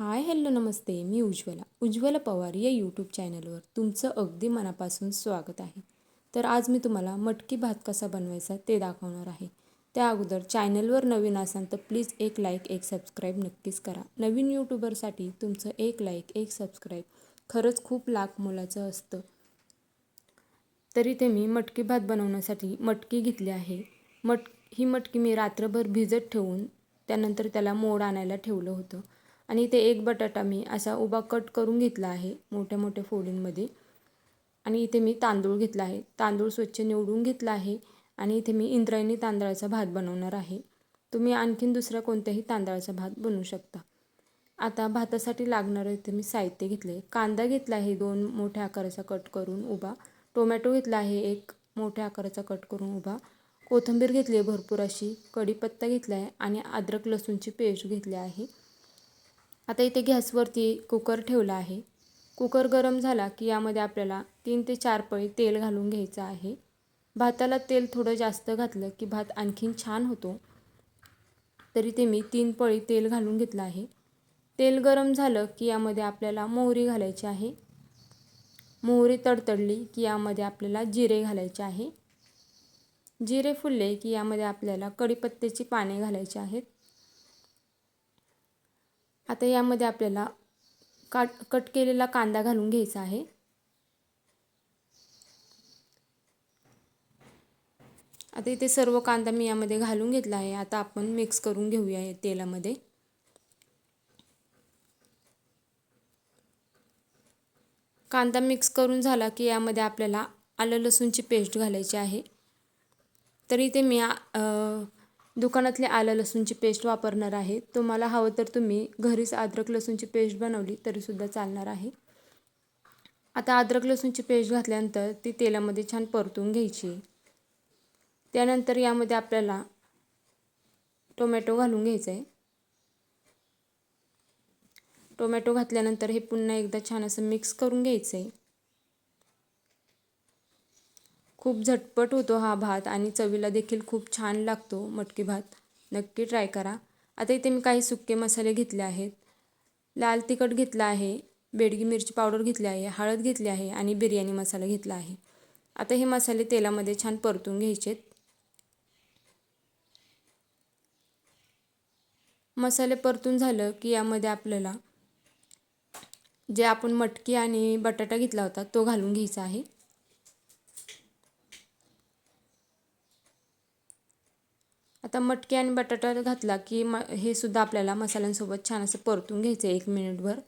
Hi hello namaste. मी उज्ज्वला. उज्ज्वला पवार या YouTube चॅनलवर तुमचं अगदी मनापासून स्वागत आहे. तर आज मी तुम्हाला मटकी भात कसा बनवायचा ते दाखवणार आहे. त्या अगोदर चॅनलवर नवीन असाल तर प्लीज एक लाईक एक सबस्क्राईब नक्कीच करा. नवीन यूट्यूबरसाठी तुमचं एक लाईक एक सबस्क्राईब खरंच खूप लाख मोलाचं असतं. तरी ते मी मटकी भात बनवण्यासाठी मटकी घेतली आहे. मट ही मटकी मी रात्रभर भिजत ठेवून त्यानंतर त्याला मोड आणायला ठेवलं होतं. आणि इथे एक बटाटा मी असा उभा कट करून घेतला आहे मोठ्या मोठ्या फोडींमध्ये. आणि इथे मी तांदूळ घेतला आहे. तांदूळ स्वच्छ निवडून घेतला आहे आणि इथे मी इंद्रायणी तांदळाचा भात बनवणार आहे. तुम्ही आणखीन दुसऱ्या कोणत्याही तांदळाचा भात बनवू शकता. आता भातासाठी लागणारं इथे मी साहित्य घेतले. कांदा घेतला आहे दोन मोठ्या आकाराचा कट करून उभा. टोमॅटो घेतला आहे एक मोठ्या आकाराचा कट करून उभा. कोथिंबीर घेतली आहे भरपूर अशी. कढीपत्ता घेतला आहे आणि अद्रक लसूणची पेस्ट घेतली आहे. आता इथे गॅसवरती कुकर ठेवला आहे. कुकर गरम झाला की यामध्ये आपल्याला तीन ते चार पळी तेल घालून घ्यायचं आहे. भाताला तेल थोडं जास्त घातलं की भात आणखीन छान होतो. तरी ते मी तीन पळी तेल घालून घेतलं आहे. तेल गरम झालं की यामध्ये आपल्याला मोहरी घालायची आहे. मोहरी तडतडली की यामध्ये आपल्याला जिरे घालायचे आहे. जिरे फुलले की यामध्ये आपल्याला कढीपत्त्याची पाने घालायची आहेत. आता यामध्ये आपल्याला काट कट केलेला कांदा घालून घ्यायचा आहे. आता इथे सर्व कांदा मी यामध्ये घालून घेतला आहे. आता आपण मिक्स करून घेऊया तेलामध्ये. कांदा मिक्स करून झाला की यामध्ये आपल्याला आलं लसूणची पेस्ट घालायची आहे. तरी इथे मी दुकानातले आलं लसूणची पेस्ट वापरणार आहे. तुम्हाला हवं तर तुम्ही घरीच अद्रक लसूणची पेस्ट बनवली तरीसुद्धा चालणार आहे. आता अद्रक लसूणची पेस्ट घातल्यानंतर ती तेलामध्ये छान परतून घ्यायची. त्यानंतर यामध्ये आपल्याला टोमॅटो घालून घ्यायचं आहे टोमॅटो घातल्यानंतर हे पुन्हा एकदा छान असं मिक्स करून घ्यायचं आहे खूप झटपट होतो हा भात आणि चवीला देखील खूप छान लागतो मटकी भात. नक्की ट्राय करा. आता इथे मी काही सुके मसाले घेतले आहेत. लाल तिखट घेतला आहे बेडगी मिरची पावडर घेतली आहे हळद घेतली आहे आणि बिर्याणी मसाला घेतला आहे. आता हे मसाले तेलामध्ये छान परतून घ्यायचेत. मसाले परतून झालं की यामध्ये आपल्याला जे आपण मटकी आणि बटाटा घेतला होता तो घालून घ्यायचा आहे. आता मटकी आणि बटाटा घातला की म हे सुद्धा आपल्याला मसाल्यांसोबत छान असं परतून घ्यायचं आहे एक मिनिटभर.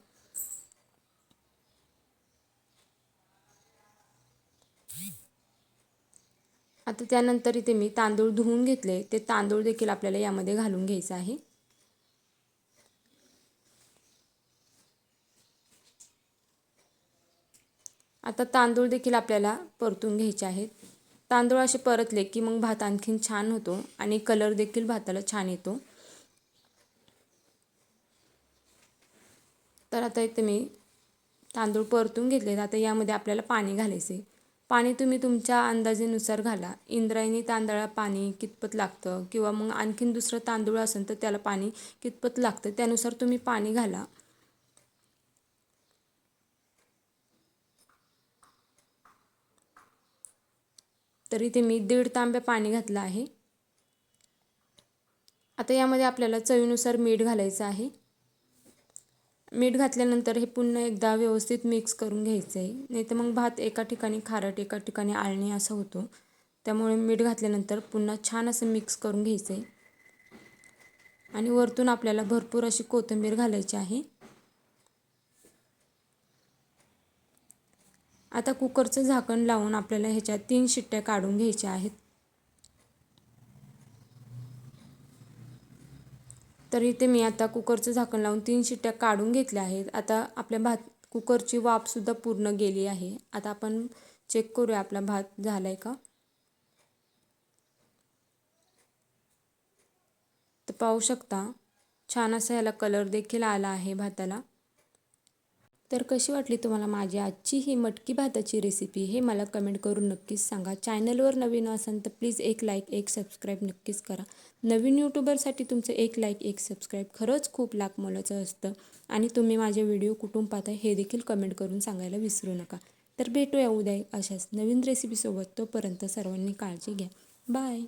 आता त्यानंतर इथे मी तांदूळ धुवून घेतले. ते तांदूळ देखील आपल्याला यामध्ये घालून घ्यायचं आहे. आता तांदूळ देखील आपल्याला परतून घ्यायचे आहेत. तांदूळ असे परतले की मग भात आणखीन छान होतो आणि कलर देखील भाताला छान येतो. तर आता इथे मी तांदूळ परतून घेतले आता यामध्ये आपल्याला पाणी घालायचे पाणी तुम्ही तुमच्या अंदाजेनुसार घाला. इंद्रायणी तांदळा पाणी कितपत लागतं? किंवा मग आणखीन दुसरं तांदूळ असेल तर त्याला पाणी कितपत लागतं? त्यानुसार तुम्ही पाणी घाला. तर इथे मी दीड तांब्या पाणी घातलं आहे. आता यामध्ये आपल्याला चवीनुसार मीठ घालायचं आहे. मीठ घातल्यानंतर हे पुन्हा एकदा व्यवस्थित मिक्स करून घ्यायचं आहे. नाही तर मग भात एका ठिकाणी खारट एका ठिकाणी आळणी असं होतो. त्यामुळे मीठ घातल्यानंतर पुन्हा छान असं मिक्स करून घ्यायचं आहे. आणि वरतून आपल्याला भरपूर अशी कोथिंबीर घालायची आहे. आता कुकरचं झाकण लावून आपल्याला ह्याच्यात तीन शिट्ट्या काढून घ्यायच्या आहेत. तर इथे मी आता कुकरचं झाकण लावून तीन शिट्ट्या काढून घेतल्या आहेत. आता आपल्या भात कुकरची वाफसुद्धा पूर्ण गेली आहे. आता आपण चेक करूया आपला भात झाला आहे का? तर पाहू शकता छान असा ह्याला कलर देखील आला आहे भाताला. तर कशी वाटली तुम्हाला माझी आजची ही मटकी भाताची रेसिपी हे मला कमेंट करून नक्कीच सांगा. चॅनलवर नवीन असाल तर प्लीज एक लाईक एक सबस्क्राईब नक्कीच करा. नवीन यूट्यूबरसाठी तुमचं एक लाईक एक सबस्क्राईब खरंच खूप लाख मोलाचं असतं. आणि तुम्ही माझे व्हिडिओ कुठून पाहता हे देखील कमेंट करून सांगायला विसरू नका. तर भेटूया उद्या अशाच नवीन रेसिपीसोबत तोपर्यंत सर्वांनी काळजी घ्या. बाय